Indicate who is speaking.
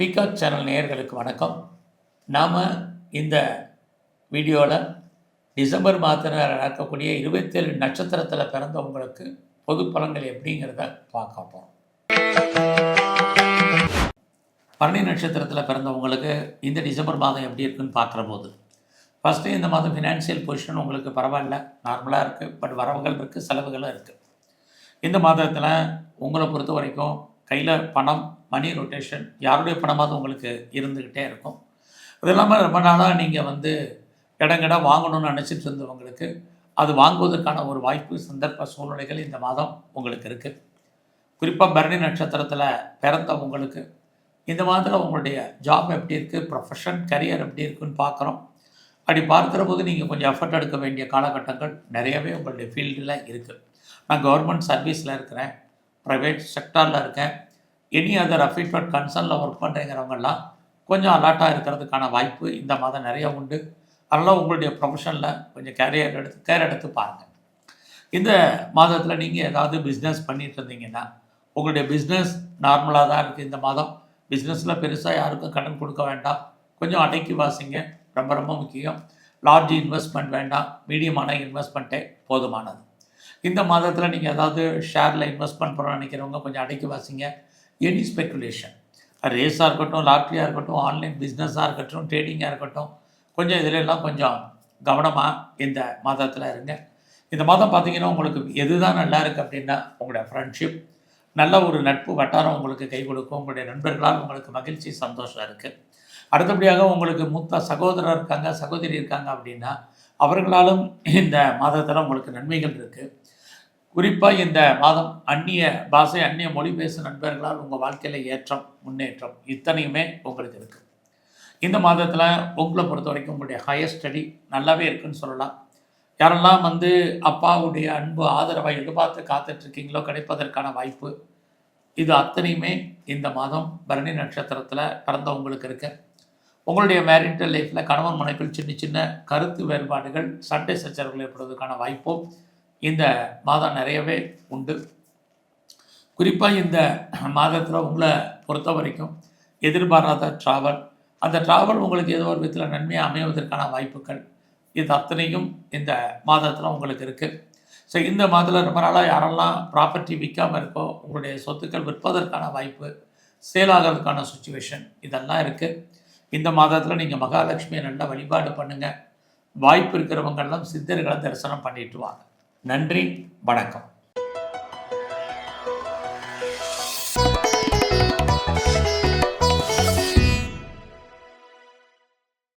Speaker 1: Channel நேயர்களுக்கு வணக்கம். நாம் இந்த வீடியோவில் டிசம்பர் மாதத்தில் நடக்கக்கூடிய இருபத்தேழு நட்சத்திரத்தில் பிறந்தவங்களுக்கு பொது பலன்கள் எப்படிங்கிறத பார்க்க போகிறோம் பரணி நட்சத்திரத்தில் பிறந்தவங்களுக்கு இந்த டிசம்பர் மாதம் எப்படி இருக்குன்னு பார்க்குற போது ஃபஸ்ட்டு இந்த மாதம் ஃபினான்ஷியல் பொசிஷன் உங்களுக்கு பரவாயில்ல நார்மலாக இருக்குது பட் வரவுகள் இருக்குது செலவுகளும் இருக்குது இந்த மாதத்தில் உங்களை பொறுத்த வரைக்கும் கையில் பணம் மணி ரொட்டேஷன் யாருடைய பணமாவது உங்களுக்கு இருந்துக்கிட்டே இருக்கும். அது இல்லாமல் ரொம்ப நாளாக நீங்கள் வந்து இடங்கடா வாங்கணும்னு நினச்சிட்டு இருந்தவங்களுக்கு அது வாங்குவதற்கான ஒரு வாய்ப்பு சந்தர்ப்ப சூழ்நிலைகள் இந்த மாதம் உங்களுக்கு இருக்குது குறிப்பாக பரணி நட்சத்திரத்தில் பிறந்த உங்களுக்கு இந்த மாதத்தில் உங்களுடைய ஜாப் எப்படி இருக்குது ப்ரொஃபஷன் கரியர் எப்படி இருக்குன்னு பார்க்குறோம் அப்படி பார்க்குற போது நீங்கள் கொஞ்சம் எஃபர்ட் எடுக்க வேண்டிய காலகட்டங்கள் நிறையவே உங்களுடைய ஃபீல்டில் இருக்குது நான் கவர்மெண்ட் சர்வீஸில் இருக்கிறேன் ப்ரைவேட் செக்டாரில் இருக்கேன். எனி அதர் அஃபிட்மெண்ட் கன்சர்னில் ஒர்க் பண்ணுறீங்கிறவங்கெல்லாம் கொஞ்சம் அலர்ட்டாக இருக்கிறதுக்கான வாய்ப்பு இந்த மாதம் நிறைய உண்டு. அதனால் உங்களுடைய ப்ரொஃபஷனில் கொஞ்சம் கேரியர் எடுத்து கேர் எடுத்து பாருங்கள் இந்த மாதத்தில் நீங்கள் ஏதாவது பிஸ்னஸ் பண்ணிட்டு இருந்தீங்கன்னா உங்களுடைய பிஸ்னஸ் நார்மலாக தான் இருக்குது இந்த மாதம். பிஸ்னஸில் பெருசாக யாருக்கும் கடன் கொடுக்க வேண்டாம். கொஞ்சம் அடக்கி வாசிங்க. ரொம்ப ரொம்ப முக்கியம். லார்ஜ் இன்வெஸ்ட்மெண்ட் வேண்டாம். மீடியமான இன்வெஸ்ட்மெண்ட்டே போதுமானது. இந்த மாதத்தில் நீங்கள் ஏதாவது ஷேரில் இன்வெஸ்ட்மெண்ட் பண்ண நினைக்கிறவங்க கொஞ்சம் அடக்கி வாசிங்க. எனி ஸ்பெக்குலேஷன் ரேஸாக இருக்கட்டும் லாட்ரியாக இருக்கட்டும் ஆன்லைன் பிஸ்னஸாக இருக்கட்டும் ட்ரேடிங்காக இருக்கட்டும் கொஞ்சம் இதில் எல்லாம் கொஞ்சம் கவனமாக இந்த மாதத்தில் இருங்க. இந்த மாதம் பார்த்தீங்கன்னா உங்களுக்கு எதுதான் நல்லா இருக்குது அப்படின்னா உங்களுடைய ஃப்ரெண்ட்ஷிப் நல்ல ஒரு நட்பு வட்டாரம் உங்களுக்கு கை கொடுக்கும். உங்களுடைய நண்பர்களால் உங்களுக்கு மகிழ்ச்சி சந்தோஷம் இருக்குது அடுத்தபடியாக உங்களுக்கு மூத்த சகோதரர் இருக்காங்க சகோதரி இருக்காங்க அப்படின்னா அவர்களாலும் இந்த மாதத்தில் உங்களுக்கு நன்மைகள் இருக்குது குறிப்பாக இந்த மாதம் அந்நிய பாஷை அந்நிய மொழி பேசும் நண்பர்களால் உங்கள் வாழ்க்கையில் ஏற்றம் முன்னேற்றம் இத்தனையுமே உங்களுக்கு இருக்குது இந்த மாதத்தில் உங்களை பொறுத்த வரைக்கும் உங்களுடைய ஹையர் ஸ்டடி நல்லாவே இருக்குன்னு சொல்லலாம். யாரெல்லாம் வந்து அப்பாவுடைய அன்பு ஆதரவை எதிர்பார்த்து காத்துட்ருக்கீங்களோ கிடைப்பதற்கான வாய்ப்பு இது அத்தனையுமே இந்த மாதம் பரணி நட்சத்திரத்தில் பிறந்தவங்களுக்கு இருக்கு. உங்களுடைய மேரிட்டல் லைஃப்பில் கணவன் மனைக்குள் சின்ன சின்ன கருத்து வேறுபாடுகள் சண்டை சச்சரவுகள் ஏற்படுவதற்கான வாய்ப்பும் இந்த மாதம் நிறையவே உண்டு. குறிப்பாக இந்த மாதத்தில் உங்களை பொறுத்த வரைக்கும் எதிர்பாராத ட்ராவல் அந்த ட்ராவல் உங்களுக்கு ஏதோ ஒரு விதத்தில் நன்மையாக அமைவதற்கான வாய்ப்புகள். இது அத்தனையும் இந்த மாதத்தில் உங்களுக்கு இருக்குது ஸோ இந்த மாதத்தில் ரொம்ப நாளாக யாரெல்லாம் ப்ராப்பர்ட்டி விற்காமல் இருக்கோ உங்களுடைய சொத்துக்கள் விற்பதற்கான வாய்ப்பு சேல் ஆகிறதுக்கான சுச்சுவேஷன் இதெல்லாம் இருக்குது இந்த மாதத்தில் நீங்கள் மகாலட்சுமியை நல்லா வழிபாடு பண்ணுங்கள் வாய்ப்பு இருக்கிறவங்கெல்லாம் சித்தர்களை தரிசனம் பண்ணிட்டு வாங்க. நன்றி வணக்கம்.